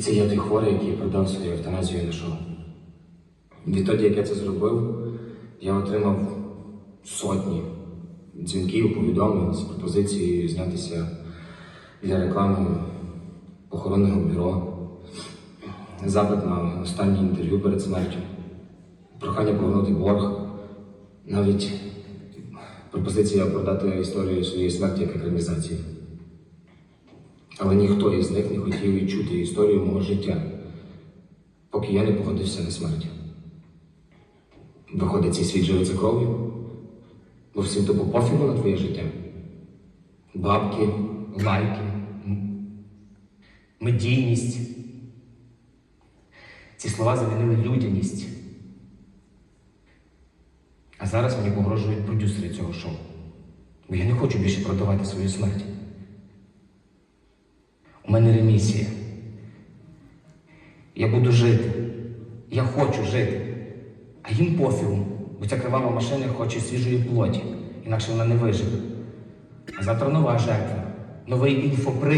Це я той хворий, який продав свою евтаназію на шоу. Відтоді, як я це зробив, я отримав сотні дзвінків, повідомлень з пропозицією знятися для реклами похоронного бюро, запит на останнє інтерв'ю перед смертю, прохання повернути борг, навіть пропозиція продати історію своєї смерті як екранізації. Але ніхто із них не хотів відчути історію мого життя, поки я не погодився на смерть. Виходить, цей світ живеться кров'ю, бо всім тупо пофігу на твоє життя. Бабки, лайки, медійність. Ці слова замінили людяність. А зараз мені погрожують продюсери цього шоу. Бо я не хочу більше продавати свою смерть. У мене ремісія. Я буду жити. Я хочу жити. А їм пофігу, бо ця кривава машина хоче свіжої плоті, інакше вона не виживе. А завтра нова жертва, новий інфопри.